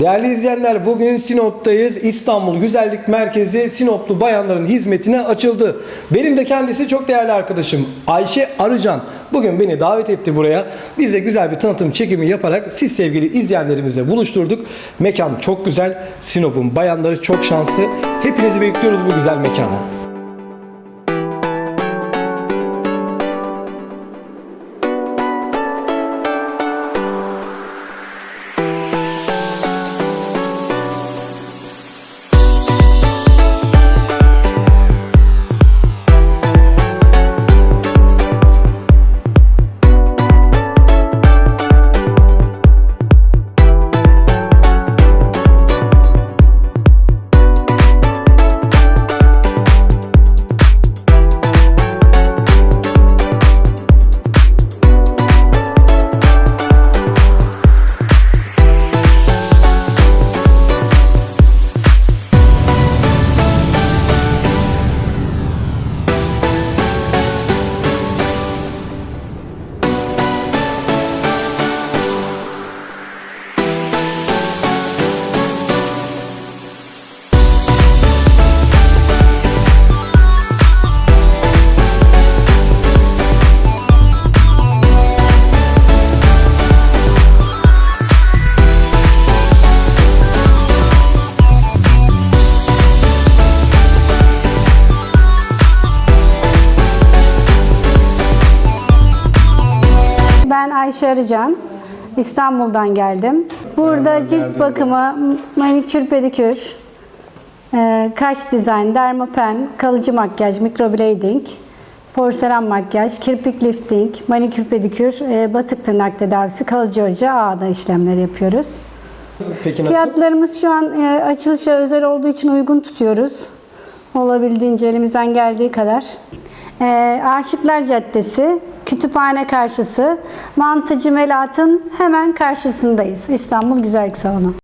Değerli izleyenler bugün Sinop'tayız. İstanbul Güzellik Merkezi Sinoplu bayanların hizmetine açıldı. Benim de kendisi çok değerli arkadaşım Ayşe Arıcan. Bugün beni davet etti buraya. Biz de güzel bir tanıtım çekimi yaparak siz sevgili izleyenlerimizle buluşturduk. Mekan çok güzel. Sinop'un bayanları çok şanslı. Hepinizi bekliyoruz bu güzel mekana. Ben Ayşe Arıcan. İstanbul'dan geldim. Burada cilt bakımı, manikür, pedikür, e, kaş dizayn, dermapen, kalıcı makyaj, mikroblading, porselen makyaj, kirpik lifting, manikür, pedikür, e, batık tırnak tedavisi, kalıcı oje, ağda işlemleri yapıyoruz. Peki nasıl? Fiyatlarımız şu an e, açılışa özel olduğu için uygun tutuyoruz. Olabildiğince elimizden geldiği kadar. Aşıklar Caddesi, kütüphane karşısı, Mantıcı Melat'ın hemen karşısındayız. İstanbul Güzellik Salonu.